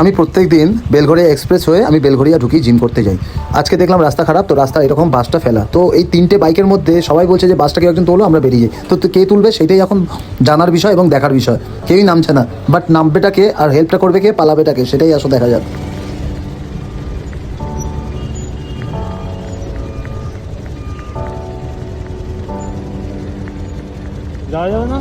আমি প্রত্যেক দিন বেলঘড়িয়া এক্সপ্রেস হয়ে আমি বেলঘড়িয়া ঢুকি জিম করতে যাই। আজকে দেখলাম রাস্তা খারাপ, তো রাস্তা এরকম বাসটা ফেলা। তো এই তিনটে বাইকের মধ্যে সবাই বলছে যে বাসটা কেউ একজন তোলো, আমরা বেরিয়ে যাই। তো কে তুলবে সেটাই এখন জানার বিষয় এবং দেখার বিষয়। কেউই নামছে না। বাট নামবেটা কে আর হেল্পটা করবে কে পালাবেটা কে, সেটাই আসলে দেখা যাক। যাওয়া যাবে না?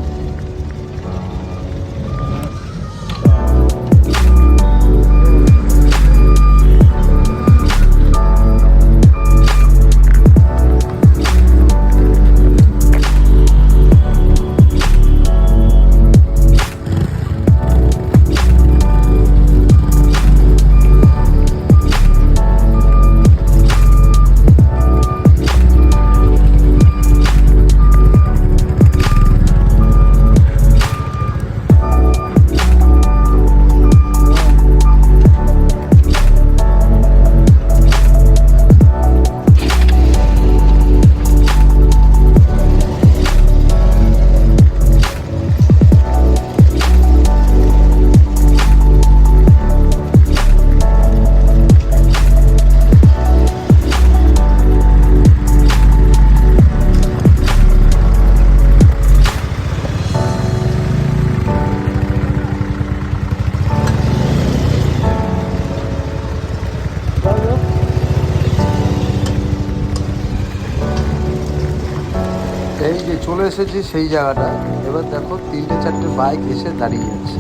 চলে এসেছি সেই জায়গাটা। এবার দেখো তিনটে চারটে বাইক এসে দাঁড়িয়ে যাচ্ছে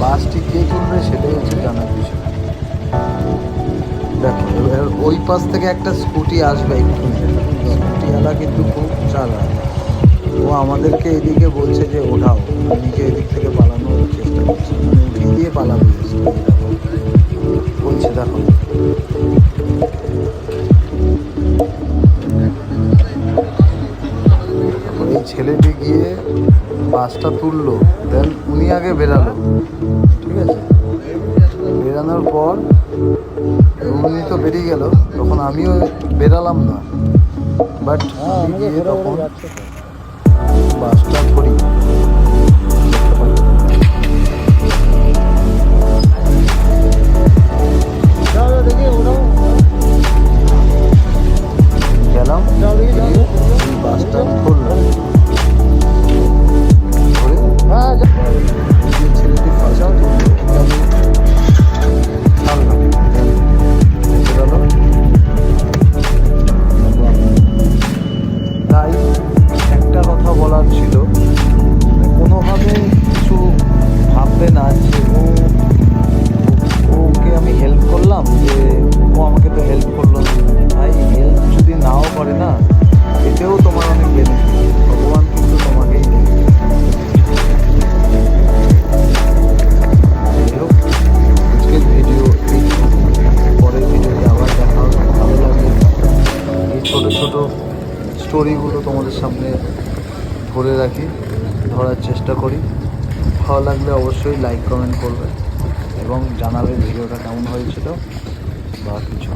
বাসটি কে তুলবে সেটাই হচ্ছে জানার বিষয়। দেখো, এবার ওই পাশ থেকে একটা স্কুটি আসবে একটু স্কুটিওয়ালা কিন্তু খুব চালাক। ও আমাদেরকে এদিকে বলছে যে, ওঠাও। নিজে এদিক থেকে পালানোর চেষ্টা করছে। মানে দিয়ে পালাবে। বলছে, দেখো। ছেলেটি গিয়ে বাসটা তুললো দেন উনি আগে বেরালো ঠিক আছে? বেরানোর পর উনি তো বেরিয়ে গেল তখন আমিও বেরালাম না। বাট আমি গিয়ে তখন বাসটা ধরি। ছোটো স্টোরিগুলো তোমাদের সামনে ধরে রাখি, ধরার চেষ্টা করি। ভালো লাগলে অবশ্যই লাইক কমেন্ট করবে এবং জানাবে ভিডিওটা কেমন হয়েছিল বা কিছু।